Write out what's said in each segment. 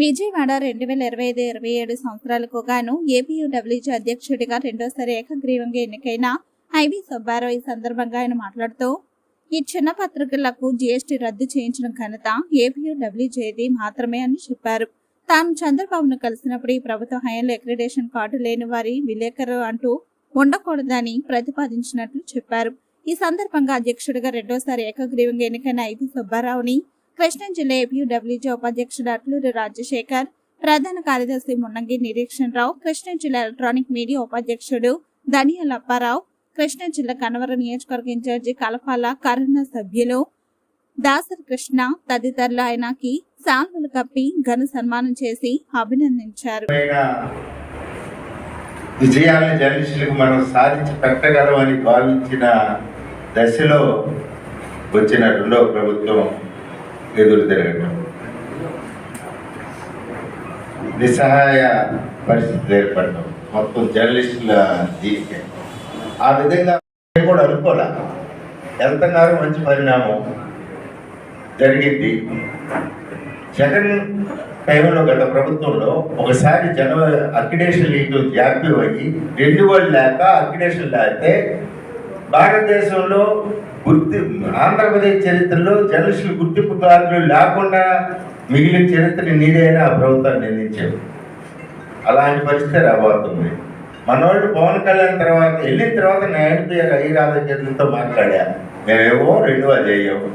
విజయవాడ రెండు వేల ఇరవై ఐదు ఇరవై ఏడు సంవత్సరాలకు గాను ఏపీయూడబ్ల్యూజీ అధ్యక్షుడిగా రెండోసారి ఏకగ్రీవంగా ఎన్నికైన ఐవి సుబ్బారావు ఈ సందర్భంగా ఆయన మాట్లాడుతూ ఈ చిన్న పత్రికలకు జీఎస్టీ రద్దు చేయించిన ఘనత ఏపీయూడబ్ల్యూజేది మాత్రమే అని చెప్పారు. తాను చంద్రబాబును కలిసినప్పుడు ఈ ప్రభుత్వ హయాంలో అక్రిడేషన్ కార్డు లేని వారి విలేకరు అంటూ ఉండకూడదని ప్రతిపాదించినట్లు చెప్పారు. ఈ సందర్భంగా అధ్యక్షుడిగా రెండోసారి ఏకగ్రీవంగా ఎన్నికైన ఐవి సుబ్బారావుని కృష్ణా జిల్లా ఏపీడబ్ల్యూజీ ఉపాధ్యక్షుడు అట్లూరి రాజశేఖర్ ప్రధాన కార్యదర్శి మున్నంగి నిరీక్షణ్ రావు కృష్ణా జిల్లా ఎలక్ట్రానిక్ మీడియా ఉపాధ్యక్షుడు ధనియాల అప్పారావు కృష్ణా జిల్లా కనవర నియోజకవర్గ ఇన్ఛార్జి కలపాల కరుణ సభ్యులు దాసరి కృష్ణ తదితరులు ఆయనకి శాల్వలు కప్పి ఘన సన్మానం చేసి అభినందించారు. విజయాన్ని జర్నలిస్టులకు మనం సాధించి పెట్టగలమని భావించిన దశలో వచ్చిన రెండవ ప్రభుత్వం ఎదురు తిరగటం. నిస్సహాయ పరిస్థితి ఏర్పడటం. మొత్తం జర్నలిస్టుల జీవితం. ఆ విధంగా నేను కూడా అనుకోలే. ఎంతగానో మంచి పరిణామం జరిగింది. జగన్ టైంలో గత ప్రభుత్వంలో ఒకసారి జన అక్రిడేషన్ లీగ్ జాప్యం అయ్యి రెండు వాళ్ళు లేక అక్రిడేషన్ లేకపోతే భారతదేశంలో గుర్తి ఆంధ్రప్రదేశ్ చరిత్రలో జర్నలిస్టులు గుర్తింపు కార్డులు లేకుండా మిగిలిన చరిత్ర నీడైనా ఆ ప్రభుత్వాన్ని నిందించారు అలాంటి పరిస్థితి రాబోతుంది. మనోళ్ళు పవన్ కళ్యాణ్ తర్వాత వెళ్ళిన తర్వాత నేను పేరు ఐ రాధాకృష్ణతో మాట్లాడా మేమేమో రెండవ చేయము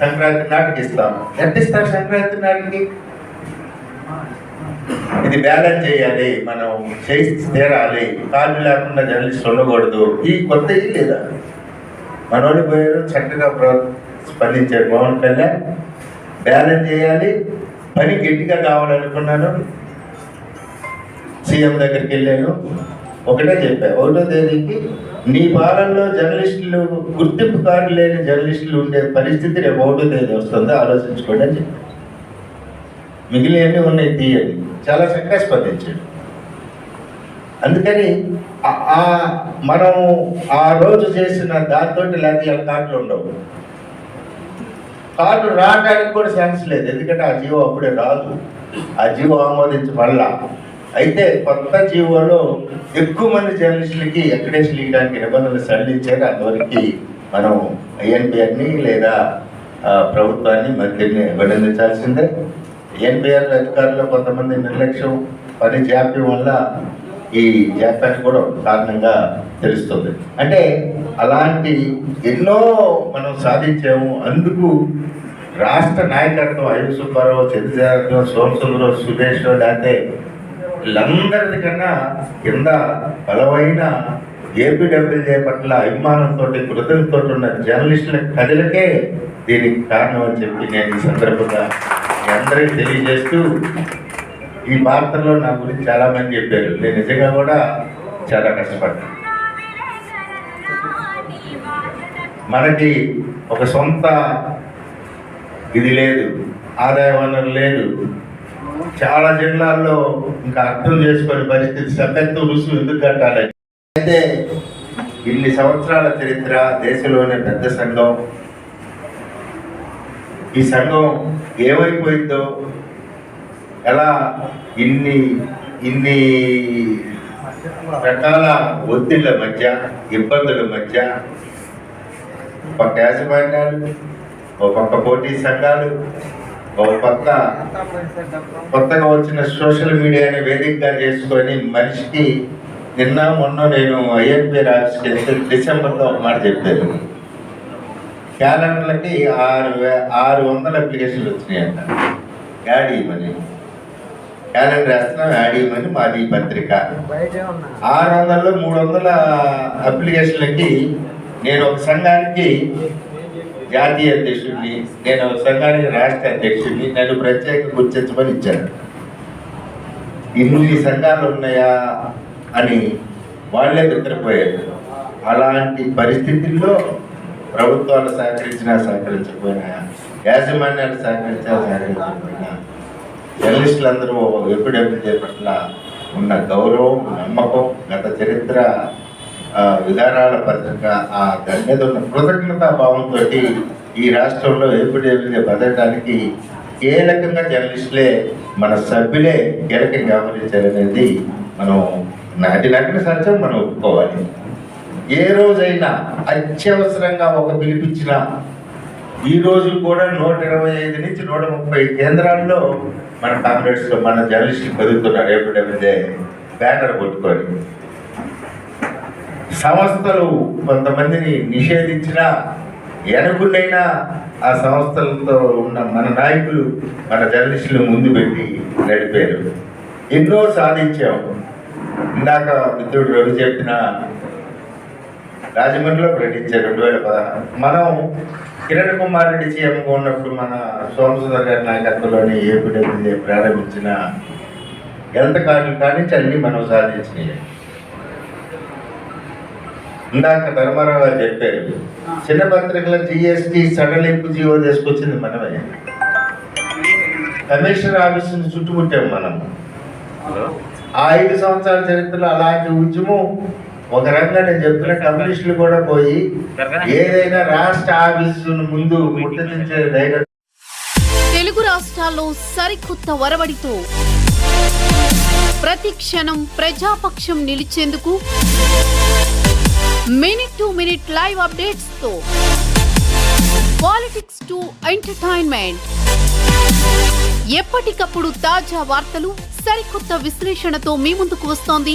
సంక్రాంతి నాటికి ఇస్తాం. ఎంత ఇస్తారు సంక్రాంతి నాటికి? ఇది బ్యాలెన్స్ చేయాలి మనం చేసి తీరాలి. కార్డు లేకుండా జర్నలిస్ట్ ఉండకూడదు. ఈ కొత్త లేదా? మనోళ్ళు పోయారు చక్కగా ప్ర- స్పందించారు. పవన్ కళ్యాణ్ బ్యాలెన్స్ చేయాలి. పని గట్టిగా కావాలనుకున్నాను. సీఎం దగ్గరికి వెళ్ళాను. ఒకటే చెప్పా ఒకటో తేదీకి నీ పాలనలో జర్నలిస్టులు గుర్తింపు కార్డు లేని జర్నలిస్టులు ఉండే పరిస్థితి రేపు ఒకటో తేదీ వస్తుందో ఆలోచించుకోండి అని చెప్పాను మిగిలినవన్నీ ఉన్నాయి తీయండి. చాలా చక్కగా స్పందించాడు. అందుకని ఆ- మనం ఆ రోజు చేసిన దాంతో లేకపోతే కార్డులు ఉండవు. కార్డు రావడానికి కూడా ఛాన్స్ లేదు. ఎందుకంటే ఆ జీవో అప్పుడే రాదు. ఆ జీవో ఆమోదించబడలా అయితే కొత్త జీవోలో ఎక్కువ మంది జర్నలిస్టులకి అక్రిడేషన్ ఇవ్వడానికి నిబంధనలు సడలించారు. అందువరకు మనం ఐఎన్పిఆర్ని లేదా ప్రభుత్వాన్ని మంత్రిని అభినందించాల్సిందే. ఎన్బిఆర్ అధికారులు కొంతమంది నిర్లక్ష్యం పని జాప్యం వల్ల ఈ జాప్యానికి కూడా కారణంగా తెలుస్తుంది. అంటే అలాంటి ఎన్నో మనం సాధించాము. అందుకు రాష్ట్ర నాయకత్వం అయ్య సుబ్బారావు చంద్రశేఖరం సోమసుందరం సురేష్ లేకపోతే వీళ్ళందరికన్నా కింద బలమైన ఏపీడబ్ల్యూజే పట్ల అభిమానంతో కృతజ్ఞతతో ఉన్న జర్నలిస్టుల కథలకే దీనికి కారణం అని చెప్పి నేను ఈ సందర్భంగా అందరికీ తెలియజేస్తూ ఈ వార్తల్లో నా గురించి చాలా మంది చెప్పారు. నేను నిజంగా కూడా చాలా కష్టపడ్డాను. మనకి ఒక సొంత ఇది లేదు ఆదాయ వనరు లేదు. చాలా జిల్లాల్లో ఇంకా అర్థం చేసుకునే పరిస్థితి సభ్యత్వం రుసుము ఎందుకు కట్టాలి అయితే ఇన్ని సంవత్సరాల చరిత్ర దేశంలోనే పెద్ద సంఘం. ఈ సంఘం ఏమైపోయిందో? ఎలా ఇన్ని ఇన్ని రకాల ఒత్తిళ్ళ మధ్య ఇబ్బందుల మధ్య ఒక యాజమాన్యాలు ఒక పక్క పోటీ సంఘాలు ఒక పక్క కొత్తగా వచ్చిన సోషల్ మీడియాని వేదికగా చేసుకొని మనిషికి నిన్న మొన్న నేను ఐఎన్పిఆర్ ఆఫీస్కి డిసెంబర్లో ఒక మాట చెప్పాను. క్యాలెండర్లకి ఆరు వే- ఆరు వందల అప్లికేషన్లు వచ్చినాయంట. యాడ్ ఇవ్వమని క్యాలెండర్ వేస్తున్నాం యాడ్ ఇవ్వమని మాది పత్రిక. ఆరు వందల్లో మూడు వందల అప్లికేషన్లకి నేను ఒక సంఘానికి జాతీయ అధ్యక్షుడిని నేను ఒక సంఘానికి రాష్ట్ర అధ్యక్షుడిని నన్ను ప్రత్యేక గుర్తించమని ఇచ్చాను. ఇన్ని సంఘాలు ఉన్నాయా అని వాళ్ళే నిద్రపోయారు అలాంటి పరిస్థితుల్లో ప్రభుత్వాలు సహకరించినా సహకరించకపోయినా యాజమాన్యాలు సహకరించినా సహకరించకపోయినా జర్నలిస్టులందరూ ఎప్పుడెప్పుడు పట్ల ఉన్న గౌరవం నమ్మకం గత చరిత్ర విధానాల పత్రిక ఆ దాని మీద ఉన్న కృతజ్ఞతా భావంతో ఈ రాష్ట్రంలో ఎప్పుడెప్పుడు బతకడానికి కీలకంగా జర్నలిస్టులే మన సభ్యులే కీలకంగా వ్యవహరించారనేది మనం నాటి నాటిన సత్యం మనం ఒప్పుకోవాలి. ఏ రోజైనా అత్యవసరంగా ఒక పిలిపించిన ఈ రోజు కూడా నూట ఇరవై ఐదు నుంచి నూట ముప్పై కేంద్రాల్లో మన కాంగ్రెస్ మన జర్నలిస్టులు కదుగుతున్నారు ఎప్పుడైతే బ్యానర్ కొట్టుకొని సంస్థలు కొంతమందిని నిషేధించినా ఎనుకున్నైనా ఆ సంస్థలతో ఉన్న మన నాయకులు మన జర్నలిస్టులు ముందు పెట్టి నడిపారు. ఎన్నో సాధించాము ఇందాక మిత్రుడు రవి చెప్పిన రాజమండ్రిలో ప్రకటించారు రెండు వేల పదహారు. మనం కిరణ్ కుమార్ రెడ్డి సీఎంగా ఉన్నప్పుడు మన సోమసుందర్ గారి నాయకత్వంలోని ఏపీడబ్ల్యూఏ ప్రారంభించిన హెల్త్ కార్డులు కానీ అన్ని మనం సాధించినాయి. ఇందాక ధర్మారావు గారు చెప్పారు చిన్న పత్రికల జిఎస్టి సడలింపు జీవో తీసుకొచ్చింది మనమే. కమిషనర్ ఆఫీసుని చుట్టుముట్టాం మనం ఆ ఐదు సంవత్సరాల చరిత్రలో అలాంటి ఉద్యమం ఒక రకంగా నేను చెప్తున్న కమ్యూనిస్టులు కూడా పోయి ఏదైనా రాష్ట్ర ఆఫీసును ముందు ముట్టడించే ధైర్యం తెలుగు రాష్ట్రాల్లో సరికొత్త వరవడితో ప్రతి క్షణం ప్రజాపక్షం నిలిచేందుకు మినిట్ టు మినిట్ లైవ్ అప్డేట్స్తో పాలిటిక్స్ టు ఎంటర్టైన్మెంట్. ఎప్పటికప్పుడు తాజా వార్తలు సరికొత్త విశ్లేషణతో మీ ముందుకు వస్తోంది